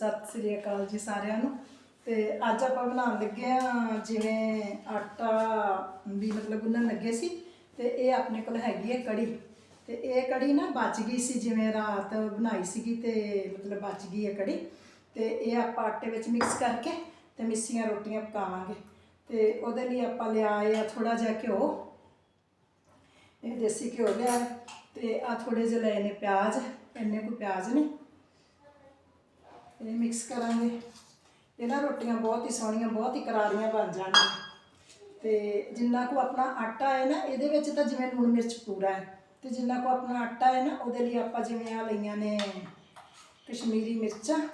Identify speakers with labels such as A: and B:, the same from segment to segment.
A: ਸਤਿ ਸ੍ਰੀ ਅਕਾਲ ਜੀ ਸਾਰਿਆਂ ਨੂੰ। ਤੇ ਅੱਜ ਆਪਾਂ ਬਣਾਉਣ ਲੱਗੇ ਆ ਜਿਵੇਂ ਆਟਾ ਵੀ ਮਤਲਬ ਗੁੰਨਣ ਲੱਗੇ ਸੀ, ਤੇ ਇਹ ਆਪਣੇ ਕੋਲ ਹੈਗੀ ਹੈ ਕੜੀ। ਤੇ ਇਹ ਕੜੀ ਨਾ ਬਚ ਗਈ ਸੀ ਜਿਵੇਂ ਰਾਤ ਬਣਾਈ ਸੀਗੀ ਤੇ ਮਤਲਬ ਬਚ ਗਈ ਹੈ ਕੜੀ। ਤੇ ਇਹ ਆਪਾਂ ਆਟੇ ਵਿੱਚ ਮਿਕਸ ਕਰਕੇ ਤੇ ਮਿੱਸੀਆਂ ਰੋਟੀਆਂ ਪਕਾਵਾਂਗੇ। ਤੇ ਉਹਦੇ ਲਈ ਆਪਾਂ ਲਿਆਏ ਆ ਥੋੜਾ ਜਿਹਾ ਘਿਓ। ਇਹ ਦੇਸੀ ਘਿਓ ਲਿਆ ਹੈ ਤੇ ਆ ਥੋੜੇ ਜਿਹੇ ਲਏ ਨੇ ਪਿਆਜ਼। ਇੰਨੇ ਕੁ ਪਿਆਜ਼ ਨੇ। ਇਹ ਮਿਕਸ ਕਰਾਂਗੇ। ਇਹ ਨਾ ਰੋਟੀਆਂ ਬਹੁਤ ਹੀ ਸੋਹਣੀਆਂ, ਬਹੁਤ ਹੀ ਕਰਾਰੀਆਂ ਬਣ ਜਾਣਗੀਆਂ। ਤੇ ਜਿੰਨਾ ਕੋ ਆਪਣਾ ਆਟਾ ਹੈ ਨਾ, ਇਹਦੇ ਵਿੱਚ ਤਾਂ ਜਿਵੇਂ ਲੂਣ ਮਿਰਚ ਪੂਰਾ ਹੈ। ਤੇ ਜਿੰਨਾ ਕੋ ਆਪਣਾ ਆਟਾ ਹੈ ਨਾ, ਉਹਦੇ ਲਈ ਆਪਾਂ ਜਿਵੇਂ ਆ ਲਈਆਂ ਨੇ ਕਸ਼ਮੀਰੀ ਮਿਰਚਾਂ।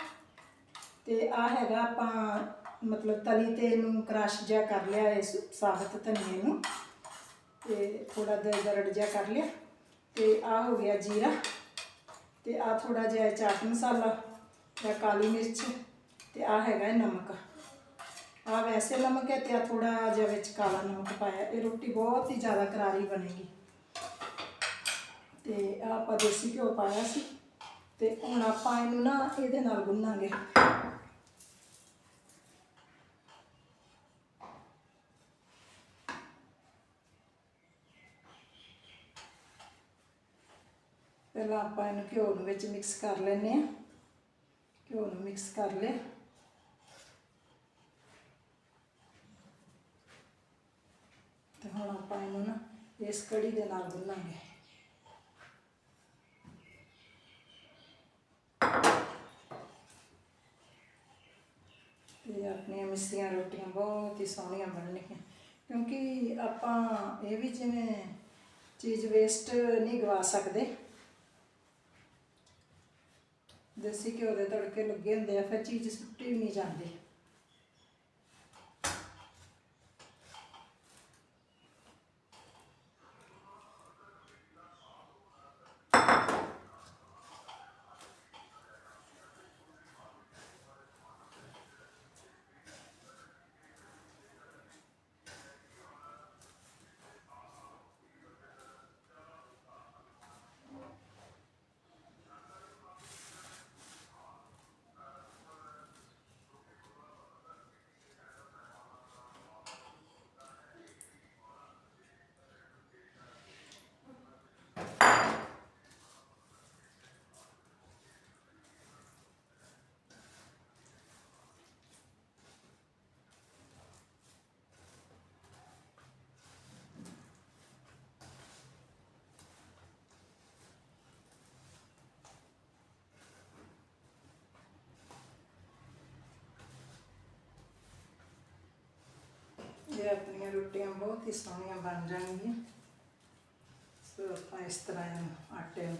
A: ਤੇ ਆ ਹੈਗਾ ਆਪਾਂ, ਮਤਲਬ ਤਲੀ ਤੇ ਇਹਨੂੰ ਕ੍ਰਸ਼ ਜਿਹਾ ਕਰ ਲਿਆ, ਇਸ ਸਾਬਤ ਧਨੀਏ ਨੂੰ। ਤੇ ਥੋੜਾ ਜਿਹਾ ਗਰੜ ਜਿਹਾ ਕਰ ਲਿਆ। ਤੇ ਆ ਹੋ ਗਿਆ ਜੀਰਾ। ਤੇ ਆ ਥੋੜਾ ਜਿਹਾ ਚਾਟ ਮਸਾਲਾ। ਤੇ ਕਾਲੀ ਮਿਰਚ ਤੇ ਆ ਹੈਗਾ ਨਮਕ। ਆ ਵੈਸੇ ਨਮਕ ਹੈ ਤੇ ਆ ਥੋੜਾ ਜਿਹਾ ਵਿੱਚ ਕਾਲਾ ਨਮਕ ਪਾਇਆ। ਇਹ ਰੋਟੀ ਬਹੁਤ ਹੀ ਜ਼ਿਆਦਾ ਕਰਾਰੀ ਬਣੇਗੀ। ਤੇ ਆਹ ਆਪਾਂ ਦੇਸੀ ਘਿਓ ਪਾਇਆ ਸੀ ਤੇ ਹੁਣ ਆਪਾਂ ਇਹਨੂੰ ਨਾ ਇਹਦੇ ਨਾਲ ਗੁੰਨਾਂਗੇ। ਪਹਿਲਾਂ ਆਪਾਂ ਇਹਨੂੰ ਘਿਓ ਨੂੰ ਵਿੱਚ ਮਿਕਸ ਕਰ ਲੈਨੇ ਆ ਘਿਓ ਨੂੰ ਮਿਕਸ ਕਰ ਲਿਆ ਤੇ ਹੁਣ ਆਪਾਂ ਇਹਨੂੰ ਨਾ ਇਸ ਕੜੀ ਦੇ ਨਾਲ ਗੁੰਨਾਂਗੇ। ਤੇ ਆਪਣੀਆਂ ਮਿੱਸੀਆਂ ਰੋਟੀਆਂ ਬਹੁਤ ਹੀ ਸੋਹਣੀਆਂ ਬਣਨਗੀਆਂ। ਕਿਉਂਕਿ ਆਪਾਂ ਇਹ ਵੀ ਜਿਵੇਂ ਚੀਜ਼ ਵੇਸਟ ਨਹੀਂ ਗਵਾ ਸਕਦੇ। ਦੇਸੀ ਘਿਓ ਦੇ ਤੜਕੇ ਲੱਗੇ ਹੁੰਦੇ ਆ ਫਿਰ ਚੀਜ਼ ਸੁੱਟੀ ਵੀ ਨਹੀਂ ਜਾਂਦੀ। ਇਹ ਆਪਣੀਆਂ ਰੋਟੀਆਂ ਬਹੁਤ ਹੀ ਸੋਹਣੀਆਂ ਬਣ ਜਾਣਗੀਆਂ। ਸੋ ਆਪਾਂ ਇਸ ਤਰ੍ਹਾਂ ਆਟੇ ਨੂੰ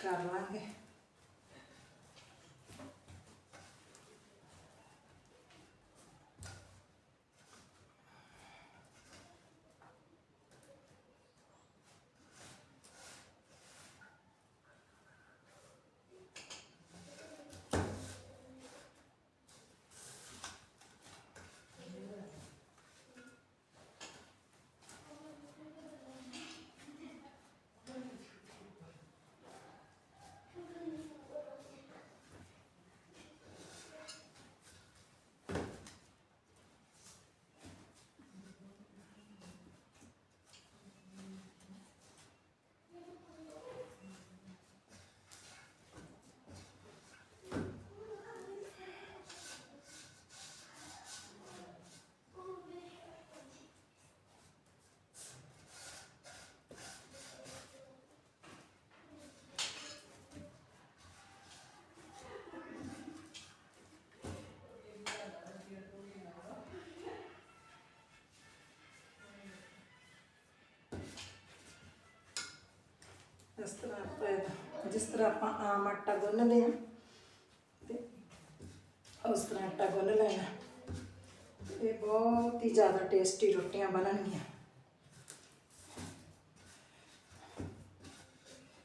A: ਕਰ ਲਾਂਗੇ। ਇਸ ਤਰ੍ਹਾਂ ਆਪਾਂ, ਜਿਸ ਤਰ੍ਹਾਂ ਆਪਾਂ ਆਮ ਆਟਾ ਗੁੰਨਦੇ ਆ ਤੇ ਉਸ ਤਰ੍ਹਾਂ ਆਟਾ ਗੁੰਨ ਲੈਣਾ। ਇਹ ਬਹੁਤ ਹੀ ਜ਼ਿਆਦਾ ਟੇਸਟੀ ਰੋਟੀਆਂ ਬਣਨਗੀਆਂ।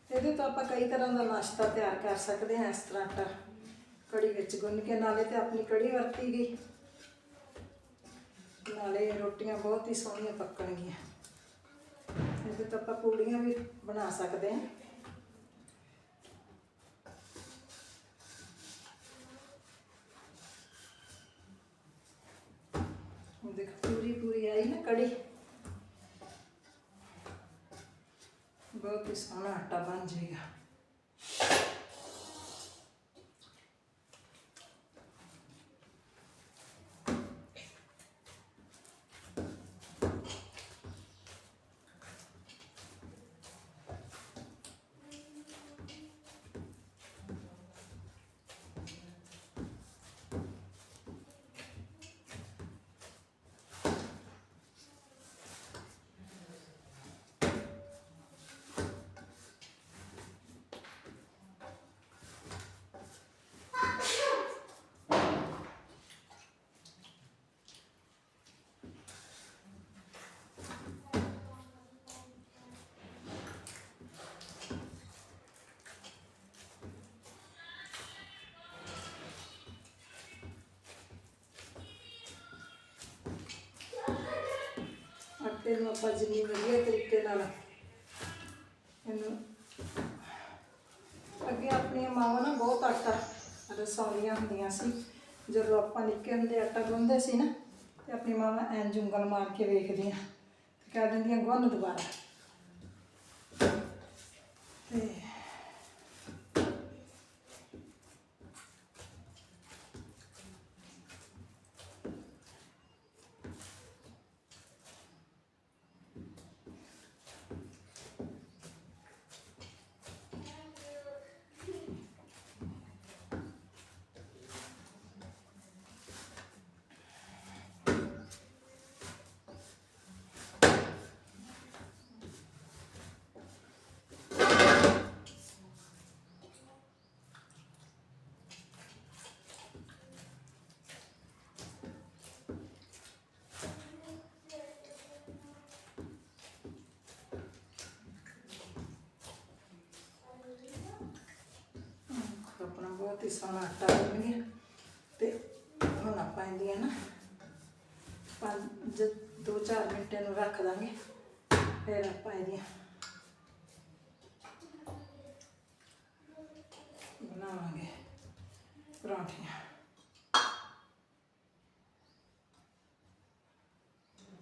A: ਇਹਦੇ ਤੋਂ ਆਪਾਂ ਕਈ ਤਰ੍ਹਾਂ ਦਾ ਨਾਸ਼ਤਾ ਤਿਆਰ ਕਰ ਸਕਦੇ ਹਾਂ, ਇਸ ਤਰ੍ਹਾਂ ਆਟਾ ਕੜੀ ਵਿੱਚ ਗੁੰਨ ਕੇ, ਨਾਲੇ ਤੇ ਆਪਣੀ ਕੜੀ ਵਰਤੀ ਗਈ। ਨਾਲੇ ਰੋਟੀਆਂ ਬਹੁਤ ਹੀ ਸੋਹਣੀਆਂ ਪੱਕਣਗੀਆਂ। तो आप पूड़ियाँ भी बना सकते हैं पूरी पूरी आई ना कड़ी बहुत ही सोना आटा बन जाएगा ਆਟੇ ਆਪਾਂ ਜਿੰਨੀ ਵਧੀਆ ਤਰੀਕੇ ਨਾਲ ਇਹਨੂੰ ਅੱਗੇ ਆਪਣੀਆਂ ਮਾਵਾਂ ਨਾ ਬਹੁਤ ਆਟਾ ਰਸਾਉਂਦੀਆਂ ਹੁੰਦੀਆਂ ਸੀ। ਜਦੋਂ ਆਪਾਂ ਨਿੱਕੇ ਹੁੰਦੇ ਆਟਾ ਗੁੰਨਦੇ ਸੀ ਨਾ, ਤੇ ਆਪਣੀ ਮਾਵਾਂ ਐਂ ਜੁੰਗਲ ਮਾਰ ਕੇ ਵੇਖਦੀਆਂ, ਤੇ ਕਹਿ ਦਿੰਦੀਆਂ, ਗੁੰਨ ਦੁਬਾਰਾ। ਤੇ ਆਪਣਾ ਬਹੁਤ ਆਟਾ ਬਣ ਤੇ ਹੁਣ ਆਪਾਂ ਇਹਦੀਆਂ ਨਾ ਪੰਜ ਦੋ ਚਾਰ ਮਿੰਟ ਇਹਨੂੰ ਰੱਖ ਦਾਂਗੇ, ਫਿਰ ਆਪਾਂ ਇਹਦੀਆਂ ਬਣਾਵਾਂਗੇ ਪਰੌਂਠੀਆਂ। ਜੀ,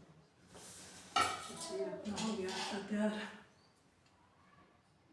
A: ਆਪਣਾ ਹੋ ਗਿਆ ਤਿਆਰ।